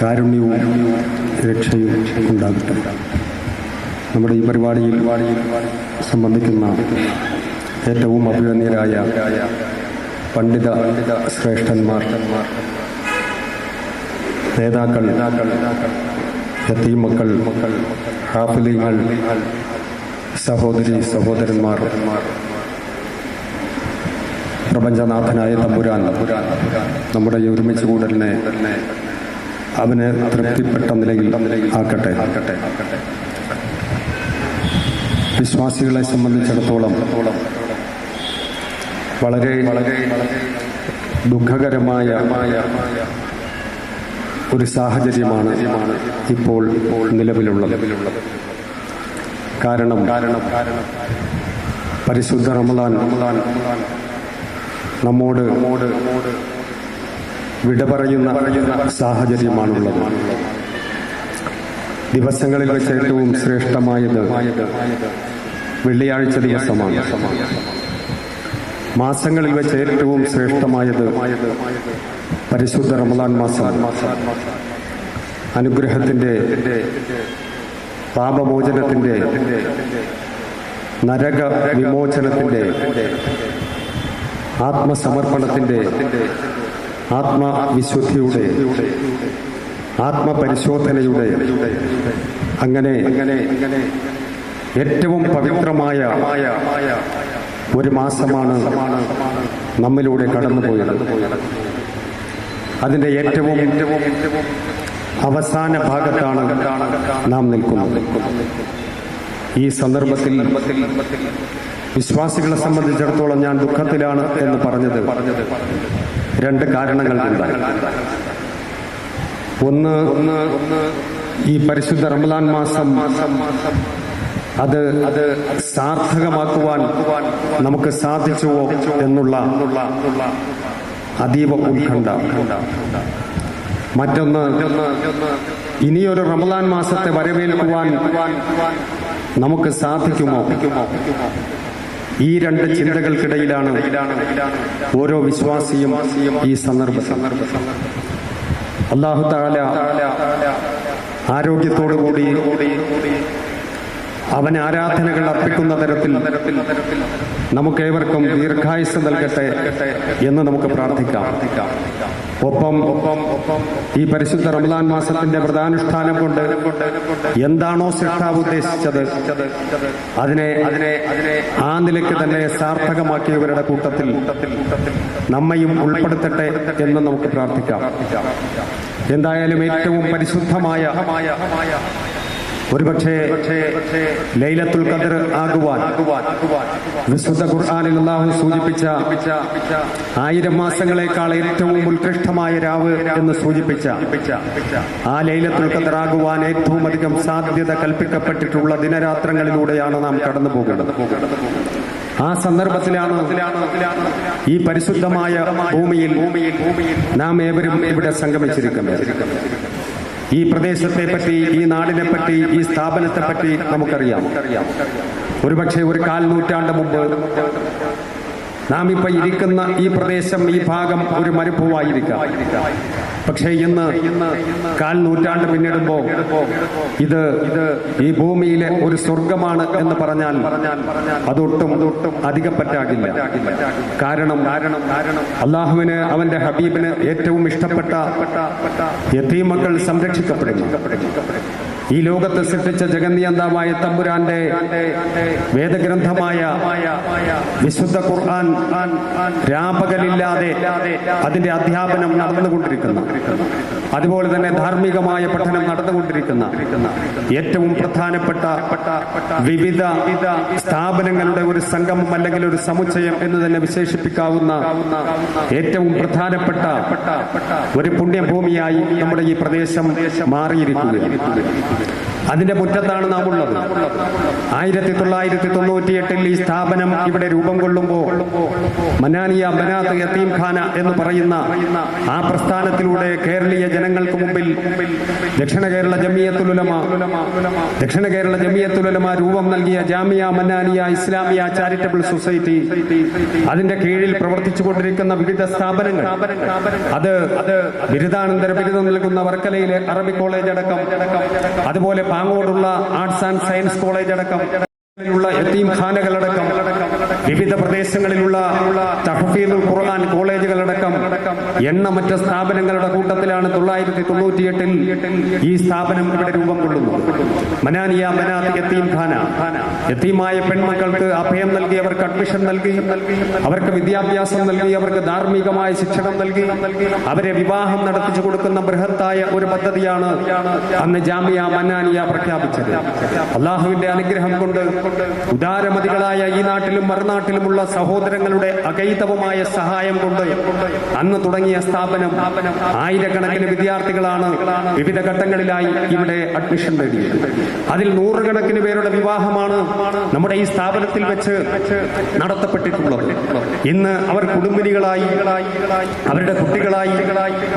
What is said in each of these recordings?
കാരുണ്യവും രക്ഷയും ഉണ്ടാകട്ടെ. നമ്മുടെ ഈ പരിപാടിയിൽ സംബന്ധിക്കുന്ന ഏറ്റവും അഭിമന്യരായ പണ്ഡിത ശ്രേഷ്ഠന്മാർ നേതാക്കൾ യത്തീമക്കൾ ഹാഫിലിങ്ങൾ സഹോദരി സഹോദരന്മാർ പ്രപഞ്ചനാഥനായ തമ്പുരാൻ നമ്മുടെ ഈ ഒരുമിച്ച് കൂടലിനെ അവന് തൃപ്തിപ്പെട്ട നിലയിൽ ആക്കട്ടെ. വിശ്വാസികളെ സംബന്ധിച്ചിടത്തോളം വളരെ വളരെ ദുഃഖകരമായ ഒരു സാഹചര്യമാണ് ഇപ്പോൾ നിലവിലുള്ളത്. കാരണം കാരണം പരിശുദ്ധ റമദാൻ നമ്മോട് വിട പറയുന്ന സാഹചര്യമാണുള്ളത്. ദിവസങ്ങളിൽ വെച്ച് ഏറ്റവും ശ്രേഷ്ഠമായത് വെള്ളിയാഴ്ച ദിവസമാണ്. മാസങ്ങളിൽ വെച്ച് ഏറ്റവും ശ്രേഷ്ഠമായത് പരിശുദ്ധ റമദാൻ മാസം അനുഗ്രഹത്തിന്റെ പാപമോചനത്തിന്റെ നരക വിമോചനത്തിന്റെ ആത്മസമർപ്പണത്തിന്റെ ആത്മവിശുദ്ധിയുടെ ആത്മപരിശോധനയുടെ അങ്ങനെ ഏറ്റവും പവിത്രമായ ഒരു മാസമാണ് നമ്മിലൂടെ കടന്നുപോയത്. അതിന്റെ ഏറ്റവും അവസാന ഭാഗത്താണ് നാം നിൽക്കുന്നത്. ഈ സന്ദർഭത്തിൽ വിശ്വാസികളെ സംബന്ധിച്ചിടത്തോളം ഞാൻ ദുഃഖത്തിലാണ് എന്ന് പറഞ്ഞത്. രണ്ട് കാരണങ്ങൾ ഒന്ന് ഈ പരിശുദ്ധ റംലാൻ മാസം അത് അത് സാർത്ഥകമാക്കുവാൻ നമുക്ക് സാധിച്ചുവോ എന്നുള്ള അതീവ ഉത്കണ്ഠ. മറ്റൊന്ന് ഇനിയൊരു റമദാൻ മാസത്തെ വരവേൽക്കുവാൻ നമുക്ക് സാധിക്കുമോ? ഈ രണ്ട് ചിന്തകൾക്കിടയിലാണ് ഓരോ വിശ്വാസിയും ഈ സന്ദർഭം. അള്ളാഹു താല ആരോഗ്യത്തോടു കൂടി അവൻ ആരാധനകൾ അർപ്പിക്കുന്ന തരത്തിൽ നമുക്ക് ഏവർക്കും ദീർഘായുസ് നൽകട്ടെ എന്ന് നമുക്ക് പ്രാർത്ഥിക്കാം. ഒപ്പം ഈ പരിശുദ്ധ റമദാൻ മാസത്തിന്റെ വ്രതാനുഷ്ഠാനം കൊണ്ട് എന്താണോ സൃഷ്ടാവ് ഉദ്ദേശിച്ചത് അതിനെ അതിനെ ആ നിലയ്ക്ക് തന്നെ സാർത്ഥകമാക്കിയവരുടെ കൂട്ടത്തിൽ നമ്മയും ഉൾപ്പെടുത്തട്ടെ എന്ന് നമുക്ക് പ്രാർത്ഥിക്കാം. എന്തായാലും ഏറ്റവും പരിശുദ്ധമായ ഒരുപക്ഷെ ലൈലത്തുൽ ഖദർ ആകുവാൻ വിശുദ്ധ ഖുർആാനിൽ അള്ളാഹു സൂചിപ്പിച്ച ആയിരം മാസങ്ങളെക്കാൾ ഏറ്റവും ഉത്കൃഷ്ടമായ രാവ് എന്ന് സൂചിപ്പിച്ച ആ ലൈലത്തുൽ ഖദർ ആകുവാൻ ഏറ്റവും അധികം സാധ്യത കൽപ്പിക്കപ്പെട്ടിട്ടുള്ള ദിനരാത്രങ്ങളിലൂടെയാണ് നാം കടന്നു പോകുന്നത്. ആ സന്ദർഭത്തിലാണ് ഈ പരിശുദ്ധമായ ഭൂമിയിൽ നാം ഏവരും ഇവിടെ സംഗമിച്ചിരിക്കുന്നത്. ഈ പ്രദേശത്തെ പറ്റി ഈ നാടിനെ പറ്റി ഈ സ്ഥാപനത്തെ പറ്റി നമുക്കറിയാം. ഒരുപക്ഷെ ഒരു കാൽ നൂറ്റാണ്ട് മുമ്പ് നാം ഇപ്പൊ ഇരിക്കുന്ന ഈ പ്രദേശം ഈ ഭാഗം ഒരു മരുഭൂവായിരിക്കാം. പക്ഷേ ഇന്ന് കാൽ നൂറ്റാണ്ട് പിന്നിടുമ്പോ ഇത് ഈ ഭൂമിയിലെ ഒരു സ്വർഗമാണ് എന്ന് പറഞ്ഞാൽ അതൊട്ടും അധികം പറ്റാകില്ല കാരണം അള്ളാഹുവിന് അവന്റെ ഹബീബിന് ഏറ്റവും ഇഷ്ടപ്പെട്ട യത്തീമക്കൾ സംരക്ഷിക്കപ്പെടുന്നു. ഈ ലോകത്ത് സൃഷ്ടിച്ച ജഗന്നിയന്താമായ തമ്പുരാന്റെ വേദഗ്രന്ഥമായ വിശുദ്ധ ഖുർആൻ രാപകലില്ലാതെ അതിന്റെ അധ്യാപനം നടന്നുകൊണ്ടിരിക്കുന്നു. അതുപോലെ തന്നെ ധാർമ്മികമായ പഠനം നടന്നുകൊണ്ടിരിക്കുന്ന. ഏറ്റവും പ്രധാനപ്പെട്ട വിവിധ സ്ഥാപനങ്ങളുടെ ഒരു സംഗമം അല്ലെങ്കിൽ ഒരു സമുച്ചയം എന്ന് തന്നെ വിശേഷിപ്പിക്കാവുന്ന ഏറ്റവും പ്രധാനപ്പെട്ട ഒരു പുണ്യഭൂമിയായി നമ്മുടെ ഈ പ്രദേശം Amen. അതിന്റെ മുറ്റത്താണ് നാം ഉള്ളത് ആയിരത്തി തൊള്ളായിരത്തി തൊണ്ണൂറ്റിയെട്ടിൽ ഈ സ്ഥാപനം ഇവിടെ രൂപം കൊള്ളുമ്പോൾ മനാനിയ ബനാത്ത് യത്തീം ഖാന എന്ന് പറയുന്ന ആ പ്രസ്ഥാനത്തിലൂടെ കേരളീയ ജനങ്ങൾക്ക് മുമ്പിൽ ദക്ഷിണ കേരള ജമിയത്തുലമ ദക്ഷിണ കേരള ജമിയത്തുലമ രൂപം നൽകിയ ജാമിയ മന്നാനിയ ഇസ്ലാമിയ ചാരിറ്റബിൾ സൊസൈറ്റി അതിന്റെ കീഴിൽ പ്രവർത്തിച്ചുകൊണ്ടിരിക്കുന്ന വിവിധ സ്ഥാപനങ്ങൾ. അത് അത് ബിരുദാനന്തര ബിരുദം നൽകുന്ന വർക്കലയിലെ അറബി കോളേജ് അടക്കം. അതുപോലെ പാങ്ങോടുള്ള ആർട്സ് ആൻഡ് സയൻസ് കോളേജ് അടക്കം ുള്ള യത്തീം ഖാനകളടക്കം വിവിധ പ്രദേശങ്ങളിലുള്ള തഹഫീദുൽ ഖുർആൻ കോളേജുകളടക്കം എണ്ണമറ്റ സ്ഥാപനങ്ങളുടെ കൂട്ടത്തിലാണ് തൊള്ളായിരത്തി തൊണ്ണൂറ്റിയെട്ടിൽ ഈ സ്ഥാപനം ഇവിടെ രൂപം കൊള്ളുന്നത് മനാനിയ മനാത്ത് യത്തീം ഖാന. യത്തീമായ പെൺമക്കൾക്ക് അഭയം നൽകി അവർക്ക് അഡ്മിഷൻ നൽകി അവർക്ക് വിദ്യാഭ്യാസം നൽകി അവർക്ക് ധാർമ്മികമായ ശിക്ഷണം നൽകി അവരെ വിവാഹം നടത്തിച്ചു കൊടുക്കുന്ന ബൃഹത്തായ ഒരു പദ്ധതിയാണ് അന്ന് ജാമിയ മനാനിയ പ്രഖ്യാപിച്ചത്. അള്ളാഹുവിന്റെ അനുഗ്രഹം കൊണ്ട് ഉദാരമതികളായ ഈ നാട്ടിലും മറുനാട്ടിലുമുള്ള സഹോദരങ്ങളുടെ അകൈതവമായ സഹായം കൊണ്ട് അന്ന് തുടങ്ങിയ സ്ഥാപനം ആയിരക്കണക്കിന് വിദ്യാർത്ഥികളാണ് വിവിധ ഘട്ടങ്ങളിലായി ഇവിടെ അഡ്മിഷൻ നേടിയത്. അതിൽ നൂറുകണക്കിന് പേരുടെ വിവാഹമാണ് നമ്മുടെ ഈ സ്ഥാപനത്തിൽ വെച്ച് നടത്തപ്പെട്ടിട്ടുള്ളത്. ഇന്ന് അവർ കുടുംബിനികളായി അവരുടെ കുട്ടികളായി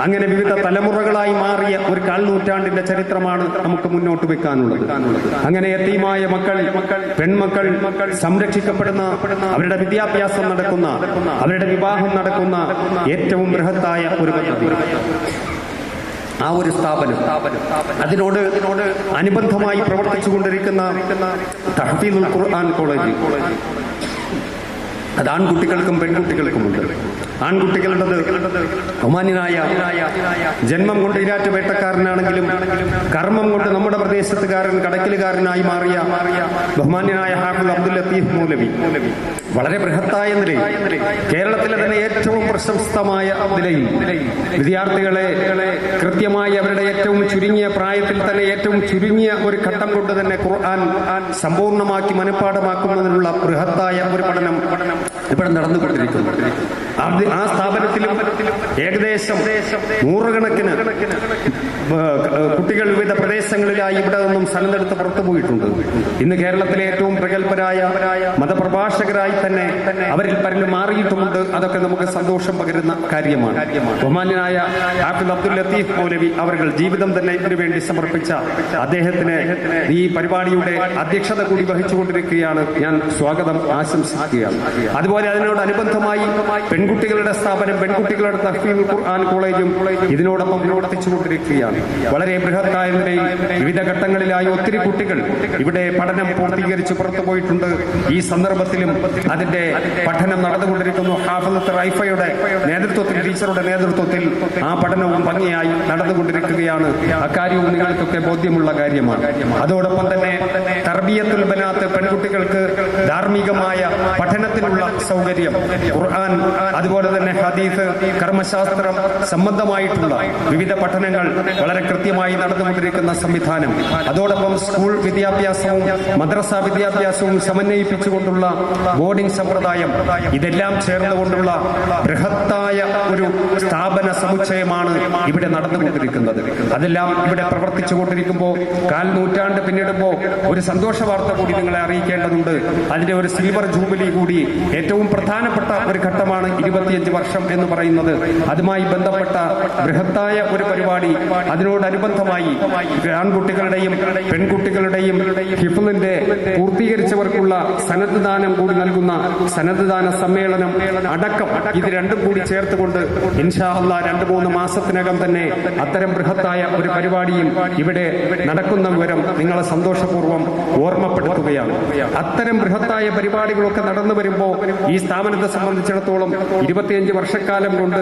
അങ്ങനെ വിവിധ തലമുറകളായി മാറിയ ഒരു കാൽ നൂറ്റാണ്ടിന്റെ ചരിത്രമാണ് നമുക്ക് മുന്നോട്ട് വെക്കാനുള്ളത്. അങ്ങനെ എത്തിയുമായ മക്കൾ പെൺമക്കൾ സംരക്ഷിക്കപ്പെടുന്ന അവരുടെ വിദ്യാഭ്യാസം നടക്കുന്ന അവരുടെ വിവാഹം നടക്കുന്ന ഏറ്റവും ബൃഹത്തായ ഒരു ആ ഒരു സ്ഥാപനം അതിനോട് അനുബന്ധമായി പ്രവർത്തിച്ചുകൊണ്ടിരിക്കുന്ന തഹഫീദുൽ ഖുർആൻ കോളേജ്. അത് ആൺകുട്ടികൾക്കും പെൺകുട്ടികൾക്കുമുണ്ട്. ആൺകുട്ടികളുടേത് അമാന്യനായ ജന്മം കൊണ്ട് ഇരാറ്റ് വേട്ടക്കാരനാണെങ്കിലും കർമ്മം കൊണ്ട് നമ്മുടെ പ്രദേശത്തുകാരൻ കടക്കലുകാരനായി മാറിയ ബഹുമാന്യനായ ഹാഫുൽ അബ്ദുൽ ലത്തീഫ് മൗലവി. വളരെ ബൃഹത്തായ നിലയിൽ കേരളത്തിലെ തന്നെ ഏറ്റവും പ്രശസ്തമായ നിലയിൽ വിദ്യാർത്ഥികളെ കൃത്യമായി അവരുടെ ഏറ്റവും ചുരുങ്ങിയ പ്രായത്തിൽ തന്നെ ഏറ്റവും ചുരുങ്ങിയ ഒരു ഘട്ടം കൊണ്ട് തന്നെ ഖുർആൻ സമ്പൂർണമാക്കി മനഃപ്പാഠമാക്കുന്നതിനുള്ള ബൃഹത്തായ ഒരു പഠനം ഇവിടെ നടന്നുകൊണ്ടിരിക്കുന്നത് ആ സ്ഥാപനത്തിലും ഏകദേശം നൂറുകണക്കിന് കുട്ടികൾ വിവിധ പ്രദേശങ്ങളിലായി ഇവിടെ നിന്നും സ്ഥലത്തെടുത്ത് പുറത്തു പോയിട്ടുണ്ട്. ഇന്ന് കേരളത്തിലെ ഏറ്റവും പ്രഗത്ഭരായ മതപ്രഭാഷകരായി തന്നെ അവരിൽ പലരും മാറിയിട്ടുമുണ്ട്. അതൊക്കെ നമുക്ക് സന്തോഷം പകരുന്ന കാര്യമാണ്. ബഹുമാന്യനായ ആഫിൽ അബ്ദുൽ ലത്തീഫ് മൗലവി അവർ ജീവിതം തന്നെ ഇതിനു വേണ്ടി സമർപ്പിച്ച അദ്ദേഹത്തിന് ഈ പരിപാടിയുടെ അധ്യക്ഷത കൂടി വഹിച്ചുകൊണ്ടിരിക്കുകയാണ്. ഞാൻ സ്വാഗതം ആശംസിക്കുകയാണ്. അതുപോലെ അതിനോടനുബന്ധമായി പെൺകുട്ടികളുടെ സ്ഥാപനം പെൺകുട്ടികളുടെ തഹ്ഫീൽ ഖുർആൻ കോളേജും ഇതിനോടൊപ്പം പ്രവർത്തിച്ചുകൊണ്ടിരിക്കുകയാണ്. വളരെ ബൃഹത്തായ നിലയിൽ വിവിധ ഘട്ടങ്ങളിലായി ഒത്തിരി കുട്ടികൾ ഇവിടെ പഠനം പൂർത്തീകരിച്ച് പുറത്തു പോയിട്ടുണ്ട്. ഈ സന്ദർഭത്തിലും അതിന്റെ പഠനം നടന്നുകൊണ്ടിരിക്കുന്നു. ഹാഫലത്ത് റൈഫയുടെ നേതൃത്വത്തിൽ ടീച്ചറുടെ നേതൃത്വത്തിൽ ആ പഠനവും ഭംഗിയായി നടന്നുകൊണ്ടിരിക്കുകയാണ്. അക്കാര്യവും നിങ്ങൾക്കൊക്കെ ബോധ്യമുള്ള കാര്യമാണ്. അതോടൊപ്പം തന്നെ തർബിയത്തുൽ ബനാത്ത് പെൺകുട്ടികൾക്ക് ധാർമ്മികമായ പഠനത്തിനുള്ള സൗകര്യം ഖുർആൻ അതുപോലെ തന്നെ ഹദീഫ് കർമ്മശാസ്ത്രം സംബന്ധമായിട്ടുള്ള വിവിധ പഠനങ്ങൾ വളരെ കൃത്യമായി നടന്നുകൊണ്ടിരിക്കുന്ന സംവിധാനം. അതോടൊപ്പം സ്കൂൾ വിദ്യാഭ്യാസവും മദ്രസ വിദ്യാഭ്യാസവും സമന്വയിപ്പിച്ചുകൊണ്ടുള്ള ബോർഡിംഗ് സമ്പ്രദായം ഇതെല്ലാം ചേർന്നുകൊണ്ടുള്ള ബൃഹത്തായ ഒരു സ്ഥാപന സമുച്ചയമാണ് ഇവിടെ നടന്നുകൊണ്ടിരിക്കുന്നത്. അതെല്ലാം ഇവിടെ പ്രവർത്തിച്ചുകൊണ്ടിരിക്കുമ്പോൾ കാൽ നൂറ്റാണ്ട് പിന്നിടുമ്പോൾ ഒരു സന്തോഷ വാർത്ത കൂടി നിങ്ങളെ അറിയിക്കേണ്ടതുണ്ട്. അതിന്റെ ഒരു സിൽവർ ജൂബിലി കൂടി ഏറ്റവും പ്രധാനപ്പെട്ട ഒരു ഘട്ടമാണ് ഇരുപത്തിയഞ്ച് വർഷം എന്ന് പറയുന്നത്. അതുമായി ബന്ധപ്പെട്ട ബൃഹത്തായ ഒരു പരിപാടി അതിനോടനുബന്ധമായി ആൺകുട്ടികളുടെയും പെൺകുട്ടികളുടെയും ഹിഫിളിന്റെ പൂർത്തീകരിച്ചവർക്കുള്ള സന്നദ്ധദാനം ദാനം കൂടി നൽകുന്ന സന്നദ്ധദാന ദാന സമ്മേളനം അടക്കം ഇത് രണ്ടും കൂടി ചേർത്തുകൊണ്ട് ഇൻഷാ അള്ളാ രണ്ട് മൂന്ന് മാസത്തിനകം തന്നെ അത്തരം ബൃഹത്തായ ഒരു പരിപാടിയും ഇവിടെ നടക്കുന്ന വിവരം നിങ്ങളെ സന്തോഷപൂർവം ഓർമ്മപ്പെടുത്തുകയാണ്. അത്തരം ബൃഹത്തായ പരിപാടികളൊക്കെ നടന്നു വരുമ്പോൾ ഈ സ്ഥാപനത്തെ സംബന്ധിച്ചിടത്തോളം ഇരുപത്തിയഞ്ച് വർഷക്കാലം കൊണ്ട്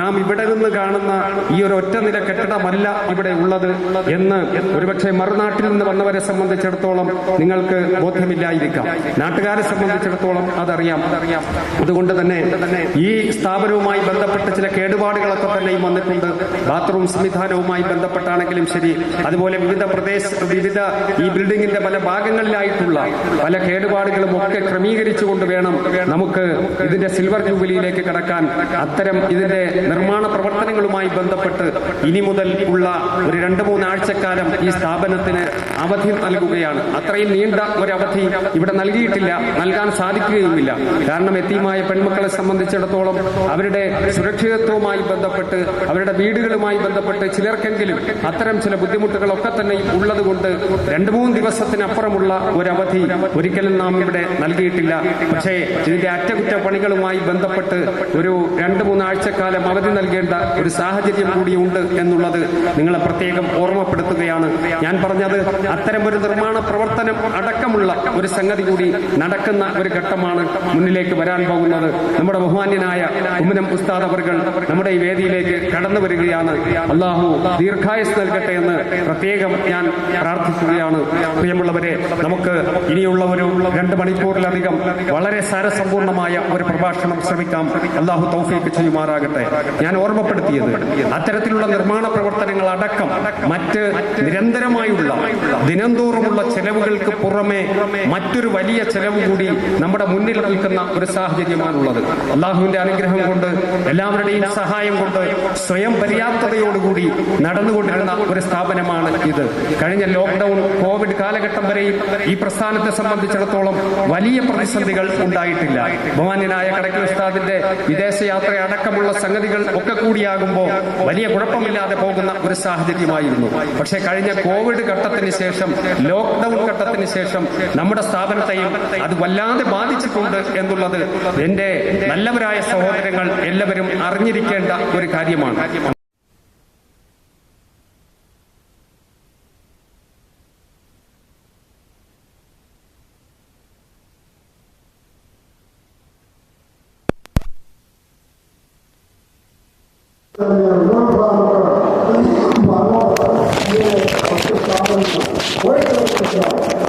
നാം ഇവിടെ നിന്ന് കാണുന്ന ഈ ഒരു ഒറ്റ നില കെട്ടിടമല്ല ഇവിടെ ഉള്ളത് എന്ന് ഒരുപക്ഷെ മറുനാട്ടിൽ നിന്ന് വന്നവരെ സംബന്ധിച്ചിടത്തോളം നിങ്ങൾക്ക് ബോധ്യമില്ലായിരിക്കാം. നാട്ടുകാരെ സംബന്ധിച്ചിടത്തോളം അതറിയാം. അതുകൊണ്ട് തന്നെ ഈ സ്ഥാപനവുമായി ബന്ധപ്പെട്ട ചില കേടുപാടുകളൊക്കെ തന്നെയും വന്നിട്ടുണ്ട്. ബാത്റൂം സംവിധാനവുമായി ബന്ധപ്പെട്ടാണെങ്കിലും ശരി. അതുപോലെ വിവിധ പ്രദേശ വിവിധ ഈ ബിൽഡിംഗിന്റെ പല ഭാഗങ്ങളിലായിട്ടുള്ള പല കേടുപാടുകളും ഒക്കെ ക്രമീകരിച്ചുകൊണ്ട് വേണം നമുക്ക് ഇതിന്റെ സിൽവർ ജൂബിലിയിലേക്ക് കടക്കാൻ. അത്തരം ഇതിന്റെ നിർമ്മാണ പ്രവർത്തനങ്ങളുമായി ബന്ധപ്പെട്ട് ഇനി മുതൽ ഉള്ള ഒരു രണ്ട് മൂന്നാഴ്ചക്കാലം ഈ സ്ഥാപനത്തിന് അവധി നൽകുകയാണ്. അത്രയും നീണ്ട ഒരു അവധി ഇവിടെ നൽകിയിട്ടില്ല. നൽകാൻ സാധിക്കുകയുമില്ല. കാരണം എത്തിയുമായ പെൺമക്കളെ സംബന്ധിച്ചിടത്തോളം അവരുടെ സുരക്ഷിതത്വവുമായി ബന്ധപ്പെട്ട് അവരുടെ വീടുകളുമായി ബന്ധപ്പെട്ട് ചിലർക്കെങ്കിലും അത്തരം ചില ബുദ്ധിമുട്ടുകളൊക്കെ തന്നെ ഉള്ളതുകൊണ്ട് രണ്ട് മൂന്ന് ദിവസത്തിനപ്പുറമുള്ള ഒരു അവധി ഒരിക്കലും നാം ഇവിടെ നൽകിയിട്ടില്ല. പക്ഷേ ഇതിന്റെ അറ്റകുറ്റപ്പണികളുമായി ബന്ധപ്പെട്ട് ഒരു രണ്ട് മൂന്നാഴ്ചക്കാലം അവധി നൽകേണ്ട ഒരു സാഹചര്യം കൂടിയുണ്ട് എന്നുള്ളത് നിങ്ങളെ പ്രത്യേകം ഓർമ്മപ്പെടുത്തുകയാണ്. ഞാൻ പറഞ്ഞത് അത്തരം ഒരു നിർമ്മാണ പ്രവർത്തനം അടക്കമുള്ള ഒരു സംഗതി കൂടി നടക്കുന്ന ഒരു ഘട്ടമാണ് മുന്നിലേക്ക് വരാൻ പോകുന്നത്. നമ്മുടെ ബഹുമാന്യനായ ഉമ്മനം ഉസ്താദ് അവർകൾ നമ്മുടെ ഈ വേദിയിലേക്ക് കടന്നു വരികയാണ്. അള്ളാഹു ദീർഘായുസ് നൽകട്ടെ എന്ന് പ്രത്യേകം ഞാൻ പ്രാർത്ഥിക്കുകയാണ്. പ്രിയമുള്ളവരെ നമുക്ക് ഇനിയുള്ള ഒരു രണ്ട് മണിക്കൂറിലധികം വളരെ സാരസമ്പൂർണമായ ഒരു പ്രഭാഷണം ശ്രമിക്കാം. അള്ളാഹു തൗഫീക്ക് ചെയ്യുമാറാകട്ടെ. ഞാൻ ഓർമ്മപ്പെടുത്തിയത് അത്തരത്തിലുള്ള നിർമ്മാണ പ്രവർത്തനങ്ങൾ അടക്കം മറ്റ് നിരന്തരമായുള്ള ദിനംതോറുമുള്ള ചെലവുകൾക്ക് പുറമെ മറ്റൊരു വലിയ ചെലവ് കൂടി നമ്മുടെ മുന്നിൽ നിൽക്കുന്ന ഒരു സാഹചര്യമാണുള്ളത്. അള്ളാഹുവിന്റെ അനുഗ്രഹം കൊണ്ട് എല്ലാവരുടെയും സഹായം കൊണ്ട് സ്വയം പര്യാപ്തതയോടുകൂടി നടന്നുകൊണ്ടിരുന്ന ഒരു സ്ഥാപനമാണ് ഇത്. കഴിഞ്ഞ ലോക്ക്ഡൌൺ കോവിഡ് കാലഘട്ടം വരെയും ഈ പ്രസ്ഥാനത്തെ സംബന്ധിച്ചിടത്തോളം വലിയ പ്രതിസന്ധികൾ ഉണ്ടായിട്ടില്ല. ബഹുമാന്യനായ കടക്കൽ ഉസ്താദിന്റെ വിദേശയാത്ര അടക്കമുള്ള സംഗതികൾ ഒക്കെ കൂടിയാകുമ്പോൾ വലിയ കുഴപ്പമില്ലാതെ പോകുന്ന ഒരു സാഹചര്യമായിരുന്നു. പക്ഷേ കഴിഞ്ഞ കോവിഡ് ഘട്ടത്തിന് ശേഷം ലോക്ക്ഡൌൺ ഘട്ടത്തിന് ശേഷം നമ്മുടെ സ്ഥാപനത്തെയും അത് വല്ലാതെ ബാധിച്ചിട്ടുണ്ട് എന്നുള്ളത് എന്റെ നല്ലവരായ സഹോദരങ്ങൾ എല്ലാവരും അറിഞ്ഞിരിക്കേണ്ട ഒരു കാര്യമാണ്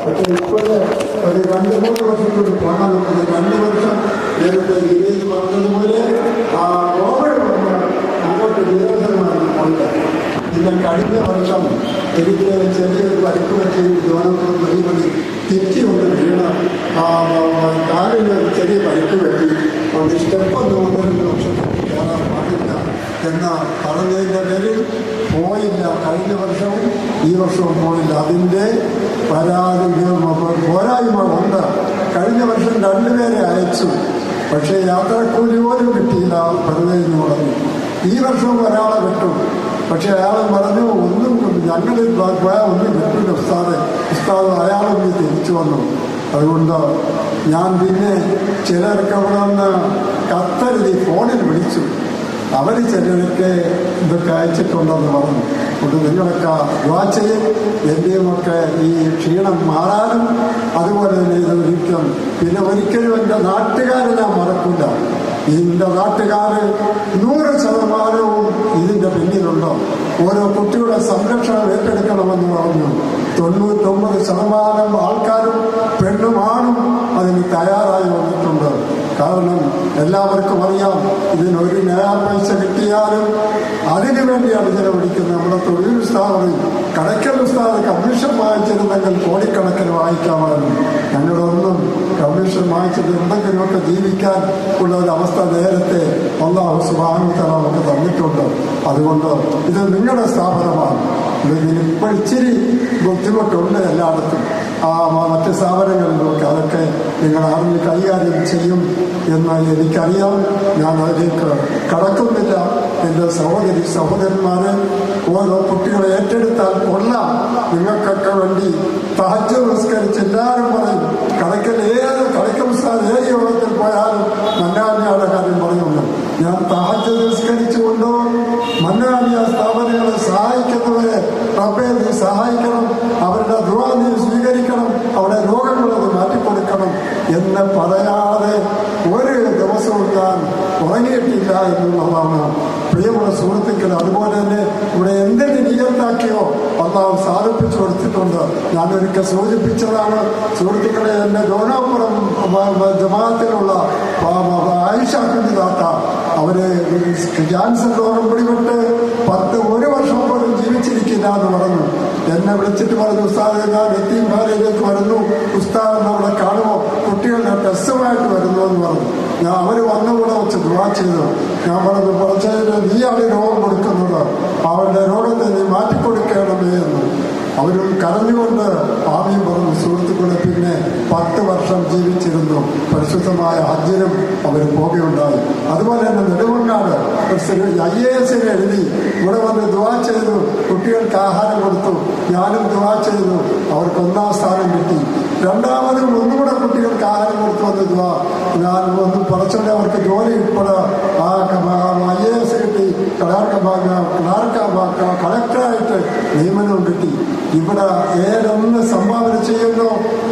പക്ഷേ ഇപ്പോഴത്തെ ഒരു രണ്ട് മൂന്ന് വർഷം കൂടി കാണാൻ രണ്ട് വർഷം നേരത്തെ ഗിരീഷ് പറഞ്ഞതുപോലെ ആ കോവിഡ് വന്ന് അങ്ങോട്ട് നിരന്തരമായി ഉണ്ട് പിന്നെ കഴിഞ്ഞ വർഷം എനിക്ക് ചെറിയൊരു പരിക്ക് പറ്റി ജോനത്തിൽ പരിപാടി തെറ്റിക്കൊണ്ട് വീണ് ആ കാലിന് ചെറിയ പരിക്ക് പറ്റി. അതുകൊണ്ട് സ്റ്റെപ്പൊന്നും ഒന്ന് രണ്ട് വർഷത്തേക്ക് കയറാൻ പാടില്ല എന്ന പറഞ്ഞതിന്റെ പേരിൽ പോയില്ല. കഴിഞ്ഞ വർഷവും ഈ വർഷവും പോയില്ല. അതിന്റെ പരാതികൾ പോരായ്മ ഉണ്ട് കഴിഞ്ഞ വർഷം രണ്ടുപേരെ അയച്ചു. പക്ഷേ യാത്രക്കൂലി പോലും കിട്ടിയില്ല. പറഞ്ഞു ഈ വർഷവും ഒരാളെ വിട്ടു. പക്ഷെ അയാൾ പറഞ്ഞു ഒന്നും ഞങ്ങൾ പോയാൽ ഒന്നും കിട്ടില്ല ഉസ്താദ്. ഉസ്താദ് അയാളൊന്ന് തിരിച്ചു വന്നു. അതുകൊണ്ട് ഞാൻ പിന്നെ ചിലർക്ക് അവിടെ നിന്ന് കത്തെഴുതി ഫോണിൽ വിളിച്ചു. അവർ ചിലരൊക്കെ ഇതൊക്കെ അയച്ചിട്ടുണ്ടെന്ന് പറഞ്ഞു. അതുകൊണ്ട് നിങ്ങളൊക്കെ വാച്ചയും എന്റെയുമൊക്കെ ഈ ക്ഷീണം മാറാനും അതുപോലെ തന്നെ ഇത് ഒരിക്കലും പിന്നെ ഒരിക്കലും എന്റെ നാട്ടുകാരെ ഞാൻ മറക്കില്ല ഇതിന്റെ നാട്ടുകാർ നൂറ് ശതമാനവും ഇതിന്റെ പിന്നിലുണ്ടോ? ഓരോ കുട്ടികളുടെ സംരക്ഷണം ഏറ്റെടുക്കണമെന്ന് പറഞ്ഞു. തൊണ്ണൂറ്റൊമ്പത് ശതമാനം ആൾക്കാരും പെണ്ണും ആണും അതിന് തയ്യാറായി വന്നിട്ടുണ്ട് കാരണം എല്ലാവർക്കും അറിയാം ഇതിനൊരു നയാ പൈസ കിട്ടിയാലും അതിനു വേണ്ടിയാണ് ചെലവഴിക്കുന്നത്. നമ്മുടെ തൊഴിൽ സ്ഥാപനം കടക്കൽ സ്ഥാപനം കമ്മീഷൻ വാങ്ങിച്ചിരുന്നെങ്കിൽ കോടിക്കണക്കിന് വാങ്ങിക്കാമായിരുന്നു. ഞങ്ങളൊന്നും കമ്മീഷൻ വാങ്ങിച്ചത് എന്തെങ്കിലുമൊക്കെ ജീവിക്കാൻ ഉള്ള ഒരു അവസ്ഥ നേരത്തെ ഒന്നാം സുബാനുത്തല നമുക്ക് തന്നിട്ടുണ്ട്. അതുകൊണ്ട് ഇത് നിങ്ങളുടെ സ്ഥാപനമാണ്. ഇതിലിപ്പോൾ ഇച്ചിരി ബുദ്ധിമുട്ടുണ്ട് എല്ലായിടത്തും. ആ മറ്റു സ്ഥാപനങ്ങളിലൊക്കെ അതൊക്കെ നിങ്ങൾ അറിഞ്ഞ് കൈകാര്യം ചെയ്യും എന്ന് എനിക്കറിയാം. ഞാൻ അതിലേക്ക് കടക്കുന്നില്ല. എന്റെ സഹോദരി സഹോദരന്മാരെ ഓരോ കുട്ടികളെ ഏറ്റെടുത്താൽ കൊള്ളാം. നിങ്ങൾക്കൊക്കെ വേണ്ടി തഹജ് നിസ്കരിച്ച് എല്ലാവരും പറയും കടക്കൽ ഏത് കടക്കൽ ഏത് യോഗത്തിൽ പോയാലും നല്ല കാര്യം പറയുന്നു ഞാൻ തഹജ റബ്ബെ നീ സഹായിക്കണം അവരുടെ ദ്രുവ നീ സ്വീകരിക്കണം അവരുടെ രോഗങ്ങളത് മാറ്റിക്കൊടുക്കണം എന്ന് പറയാതെ ഒരു ദിവസവും ഞാൻ ഉറങ്ങിയിട്ടില്ല എന്നുള്ളതാണ് പ്രിയമുള്ള സുഹൃത്തുക്കൾ അതുപോലെ തന്നെ ഇവിടെ എന്തിന് നിയത്താക്കിയോ അള്ളാഹു സാധിപ്പിച്ചു കൊടുത്തിട്ടുണ്ട്. ഞാനൊരിക്കൽ സൂചിപ്പിച്ചതാണ് സുഹൃത്തുക്കളെ എന്റെ ജോനാപുരം ജമാഅത്തിലുള്ള ആയിഷാക്കുണ്ടി താത്ത. അവർ ക്യാൻസർ രോഗം പിടിപെട്ട് പത്ത് ഒരു വർഷം പോലും ജീവിച്ചിരിക്കില്ല എന്ന് പറഞ്ഞു. എന്നെ വിളിച്ചിട്ട് പറഞ്ഞു ഉസ്താദ് ഞാൻ വരുന്നു. ഉസ്താദ് നമ്മളെ കാണുമോ? കുട്ടികളുടെ ടെസ്റ്റുമായിട്ട് വരുന്നു എന്ന് പറഞ്ഞു. ഞാൻ അവർ വന്നുകൂടെ വെച്ച് ദുവാ ചെയ്തു. ഞാൻ പറഞ്ഞു കുറച്ചതിന് നീയാണ് രോഗം കൊടുക്കുന്നത് അവരുടെ രോഗത്തെ നീ മാറ്റിക്കൊടുക്കണമേ എന്ന്. അവരും കരഞ്ഞുകൊണ്ട് ആമയും പറഞ്ഞു സുഹൃത്തുക്കളെ പിന്നെ പത്ത് വർഷം ജീവിച്ചിരുന്നു. പരിശുദ്ധമായ ഹജ്ജിനും അവർ പോകുകയുണ്ടായി അതുപോലെ തന്നെ നെടുമങ്ങാട് ഐ എ എസിന് എഴുതി ഇവിടെ വന്ന് ദുവാ ചെയ്തു. കുട്ടികൾക്ക് ആഹാരം കൊടുത്തു. ഞാനും ദുവാ ചെയ്തു. അവർക്ക് ഒന്നാം സ്ഥാനം കിട്ടി. രണ്ടാമതും ഒന്നുകൂടെ കുട്ടികൾക്ക് ആഹാരം കൊടുത്തു വന്ന് ദുവാ ഞാൻ ഒന്ന് കുറച്ചുകൂടെ അവർക്ക് ജോലി ഇപ്പോൾ ആ ഐ എ എസ് കിട്ടി. കളാർക്ക കളക്ടറായിട്ട് നിയമനവും കിട്ടി. ഇവിടെ ഏതൊന്ന് സംഭാവന ചെയ്യുന്നോ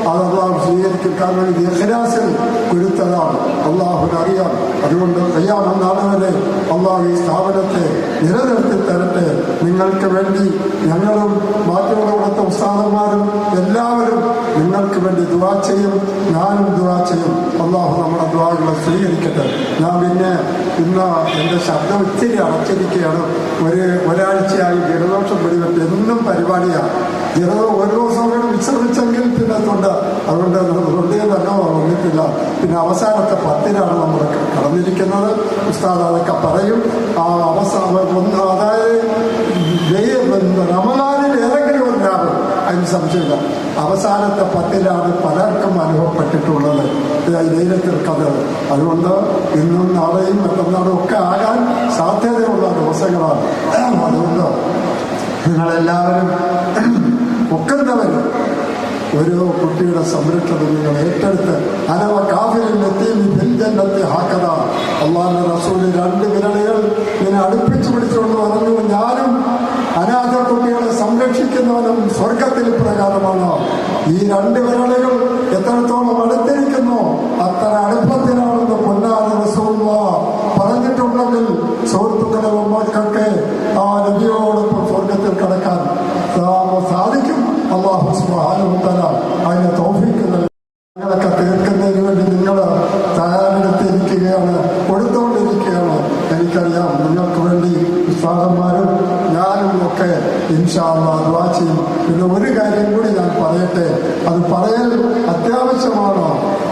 അത് അള്ളാഹു സ്വീകരിക്കും. കാരണം ഇത് ഇഖ്ലാസിൽ കൊടുത്തതാണ് അറിയാം. അതുകൊണ്ട് കയ്യാമം നാളെ അള്ളാഹു ഈ സ്ഥാപനത്തെ നിലനിർത്തി തരട്ടെ നിങ്ങൾക്ക് വേണ്ടി ഞങ്ങളും മാറ്റുകൊടുത്ത ഇന്ന് എന്റെ ശബ്ദം ഇത്തിരി അടച്ചിരിക്കുകയാണ്. ഒരു ഒരാഴ്ചയായി ജലദോഷം പിടിപെട്ട് എന്നും പരിപാടിയാണ്. ജലദോ ഒരു ദിവസം കൂടെ വിശ്രമിച്ചെങ്കിൽ പിന്നെ തൊണ്ട്. അതുകൊണ്ട് ഹൃദയം തന്നെ വന്നിട്ടില്ല. പിന്നെ അവസാനത്തെ പത്തിനാണ് നമ്മൾ കടന്നിരിക്കുന്നത്. ഉസ്താദ് അതൊക്കെ പറയും. ആ അവസാനം ഒന്ന് അതായത് രാവ് അതിന് സംശയമില്ല. അവസാനത്തെ പത്തിലാണ് പലർക്കും അനുഭവപ്പെട്ടിട്ടുള്ളത്. ലൈലത്തിൽ കഥ. അതുകൊണ്ട് ഇന്നും നാളെയും മറ്റന്നാളും ഒക്കെ ആകാൻ സാധ്യതയുള്ള ദിവസങ്ങളാണ്. അതുകൊണ്ട് നിങ്ങളെല്ലാവരും ഒക്കുന്നവരും ഒരു കുട്ടിയുടെ സംരക്ഷണം നിങ്ങൾ ഏറ്റെടുത്ത് അനവ കാഫിലെത്തി ഹാക്കത. അള്ളാഹിന്റെ റസൂൽ രണ്ട് വിരലുകൾ ഇങ്ങനെ അടുപ്പിച്ചു പിടിച്ചുകൊണ്ട് പറഞ്ഞു ഞാനും അനാഥ കുട്ടികളെ സംരക്ഷിക്കുന്നവനും സ്വർഗത്തിൽ പ്രകാരമാണ്. ഈ രണ്ട് വിരലുകൾ എത്രത്തോളം അടുത്തിരിക്കുന്നു? അത്ര അടുപ്പത്തിലാണെന്ന് ഞാനും ഒക്കെ ഇൻഷാല്ല ദ്വാ ചെയ്യും പിന്നെ ഒരു കാര്യം കൂടി ഞാൻ പറയട്ടെ. അത് പറയൽ അത്യാവശ്യമാണ്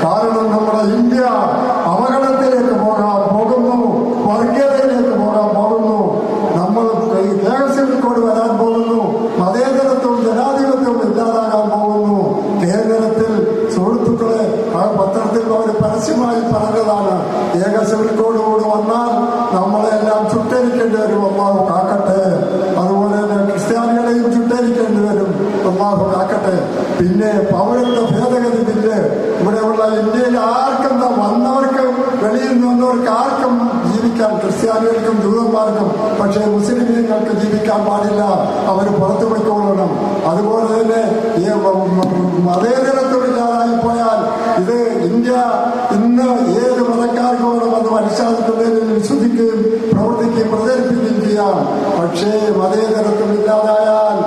കാരണം നമ്മുടെ ഇന്ത്യ ക്രിസ്ത്യാനികൾക്കും ജൂതന്മാർക്കും പക്ഷേ മുസ്ലിമീങ്ങൾക്ക് ജീവിക്കാൻ പാടില്ല. അവർ പുറത്തു പോയിക്കൊള്ളണം. അതുപോലെ തന്നെ ഈ മതേതരത്വമില്ലാതായി പോയാൽ ഇത് ഇന്ത്യ ഇന്ന് ഏത് മതക്കാർക്ക് വേണം അത് മനസ്സിലാക്കുന്നതിൽ വിശ്വസിക്കുകയും പ്രവർത്തിക്കുകയും പ്രചരിപ്പിക്കുകയും ചെയ്യാം. പക്ഷേ മതേതരത്വമില്ലാതായാൽ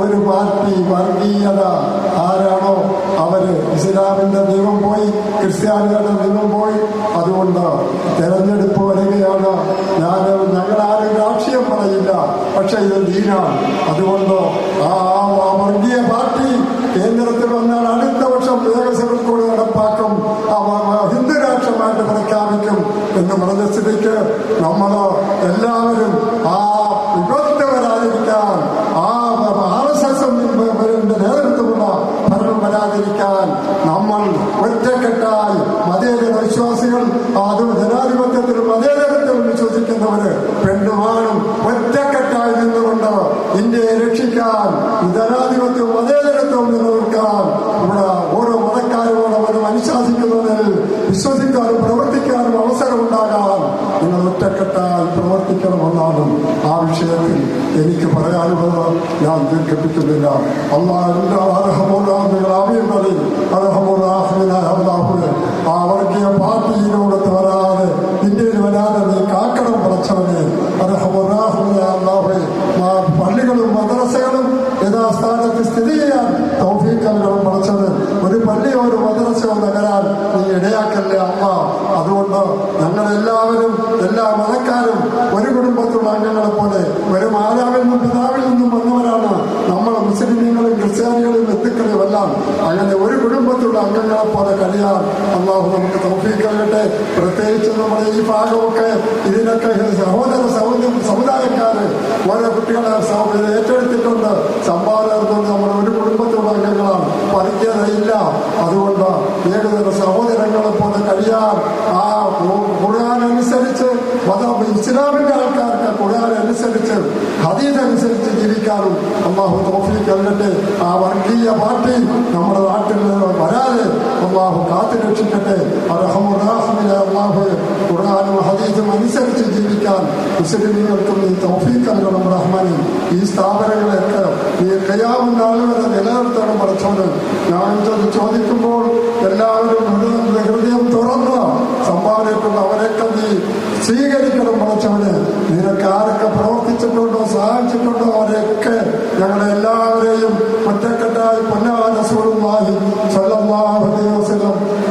ഒരു പാർട്ടി വർഗീയത ഇസ്ലാമിന്റെ നിയമം പോയി ക്രിസ്ത്യാനികളുടെ നിയമം പോയി. അതുകൊണ്ട് തെരഞ്ഞെടുപ്പ് വരികയാണ്. ഞാൻ ഞങ്ങളാരും രാഷ്ട്രീയം പറയില്ല. പക്ഷെ ഇത് ദീനാണ്. അതുകൊണ്ട് ആ വർഗീയ പാർട്ടി കേന്ദ്രത്തിൽ വന്നാൽ അടുത്ത വർഷം വികസനം കൂടി നടപ്പാക്കും. ഹിന്ദു രാഷ്ട്രമായിട്ട് പ്രഖ്യാപിക്കും എന്ന് പറഞ്ഞ സ്ഥിതിക്ക് നമ്മൾ എല്ലാവരും പോലെ കഴിയാൻ അള്ളാഹു നമുക്ക് തോപ്പിക്കാകട്ടെ പ്രത്യേകിച്ച് നമ്മുടെ ഈ ഭാഗമൊക്കെ ഇതിനൊക്കെ സഹോദര സഹോദര സമുദായക്കാര് ഓരോ കുട്ടികളെ ഏറ്റെടുത്തിട്ടുണ്ട്. സംഭാവന നമ്മുടെ ഒരു കുടുംബത്തിലുള്ള അംഗങ്ങളാണ് പതിക്കേതയില്ല അതുകൊണ്ട് ഏകദിന സഹോദരങ്ങളെ പോലെ കഴിയാൻ ആ ഖുർആൻ അനുസരിച്ച് മതം ഇസ്ലാമിന്റെ ആൾക്കാർക്ക് ഖുർആൻ അനുസരിച്ച് ഹദീദ് അനുസരിച്ച് ജീവിക്കാനും അള്ളാഹു തോഫിക്ക് നൽകട്ടെ. ആ വർഗീയ പാർട്ടി നമ്മുടെ നാട്ടിൽ വരാതെ അള്ളാഹു കാത്തു രക്ഷിക്കട്ടെ അള്ളാഹു ഖുർആാനും ഹദീദും അനുസരിച്ച് ജീവിക്കാൻ മുസ്ലിമുകൾക്കും ഈ തൗഫീഖ് നൽകണം റഹ്മാനും. ഈ സ്ഥാപനങ്ങളെയൊക്കെ ഈ കയ്യാവുന്ന ആളുകളെ നിലനിർത്തണം പഠിച്ചോണ്ട് ഞാൻ ചോദിക്കുമ്പോൾ എല്ലാവരും ഹൃദയം തുറന്ന് സംഭാവനയ്ക്കുള്ള അവരൊക്കെ നീ സ്വീകരിക്കണം പഠിച്ചവന് നിനക്ക് ആരൊക്കെ പ്രവർത്തിച്ചിട്ടുണ്ടോ സഹായിച്ചിട്ടുണ്ടോ അവരെയൊക്കെ ഞങ്ങളെല്ലാവരെയും ഒറ്റക്കെട്ടായി പൊന്നാനസൂറുമായി സ്വല്ലം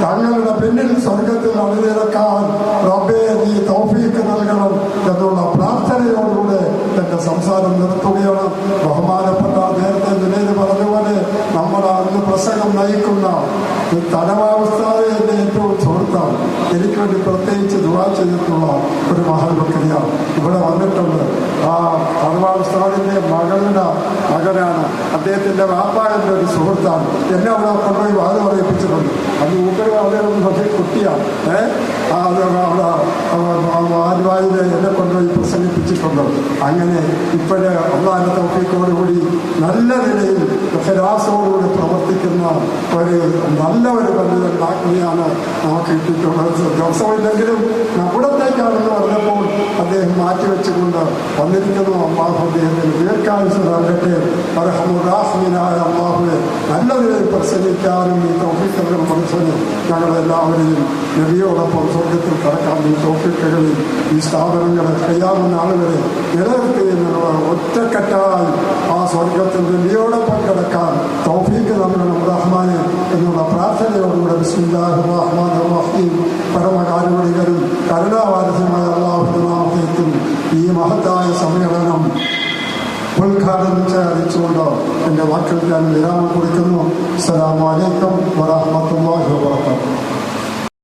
തങ്ങളുടെ പിന്നിൽ സ്വർഗത്തിൽ അണിനിരക്കാൻ റബ്ബേ നീ തൗഫീക്ക് നൽകണം എന്നുള്ള പ്രാർത്ഥനയോടുകൂടെ തന്റെ സംസാരം നിർത്തുകയാണ്. ബഹുമാനപ്പെട്ട നേരത്തെ നിലയിൽ പറഞ്ഞതുപോലെ നമ്മൾ അന്ന് പ്രസംഗം നയിക്കുന്ന തലവാവസ്ഥാതെ എന്റെ ഏറ്റവും സുഹൃത്താണ് എനിക്ക് വേണ്ടി പ്രത്യേകിച്ച് ദുവാ ചെയ്തിട്ടുള്ള ഒരു മഹാഭക്തിയാണ് ഇവിടെ വന്നിട്ടുണ്ട്. ആ തലവാവസ്ഥാദിന്റെ മകളുടെ മകനാണ്. അദ്ദേഹത്തിന്റെ വാപ്പായന്റെ ഒരു സുഹൃത്താണ്. എന്നെ അവിടെ കൊണ്ടുപോയി വാത് പറയിപ്പിച്ചിട്ടുണ്ട് അത് അവരൊന്നും പക്ഷേ കുട്ടിയാണ്. ഏഹ് ആലുവായിൽ എന്നെ കൊണ്ടുപോയി പ്രസംഗിപ്പിച്ചിട്ടുണ്ട്. അങ്ങനെ ഇപ്പോഴേ അള്ളാഹിന്റെ തോക്കിക്കോടുകൂടി നല്ല നിലയിൽ ഹരാസോടുകൂടി പ്രവർത്തിക്കുന്ന ഒരു നല്ല ഒരു പണ്ഡിതൻ ആജ്ഞയാണ് നമുക്ക് കിട്ടിയിട്ടുള്ളത്. ദിവസമില്ലെങ്കിലും അവിടത്തേക്കാണെന്ന് പറഞ്ഞപ്പോൾ അദ്ദേഹം മാറ്റിവെച്ചുകൊണ്ട് വന്നിരിക്കുന്നു. അള്ളാഹു അദ്ദേഹത്തിന് ദീർഘായുസരാകട്ടെ അർഹമുദാഹ്മീനായ അള്ളാഹുവെ നല്ല നിലയിൽ പ്രസംഗിക്കാനും ഈ തോക്കിക്കലും മനുഷ്യന് ഞങ്ങളെല്ലാവരെയും നബിയോടൊപ്പം സ്വർഗത്തിൽ കടക്കാൻ ഈ തൗഫീക്കുകളിൽ ഈ സ്ഥാപനങ്ങളെ കഴിയാവുന്ന ആളുകളെ നിലനിർത്തുകയും ഞങ്ങൾ ഒറ്റക്കെട്ടായി ആ സ്വർഗത്തിൽ നബിയോടൊപ്പം കിടക്കാൻ തോഫീക്ക് നൽകണം റഹ്മാനെ എന്നുള്ള പ്രാർത്ഥനയോടുകൂടെ ബിസ്മില്ലാഹി റഹ്മാൻ റഹീം പരമകാരുണികരും കരുണാവാരസമായ അള്ളാഹുവിന്റെ ഈ മഹത്തായ സമ്മേളനം ഉദ്ഘാടനം ചെയ്യാതിച്ചുകൊണ്ട് എന്റെ വാക്കുകൾ ഞാൻ വിരാമം കൊടുക്കുന്നു അസ്സലാമലൈക്കും വറഹ്മത്തുള്ളാഹി വബറകാതുഹു.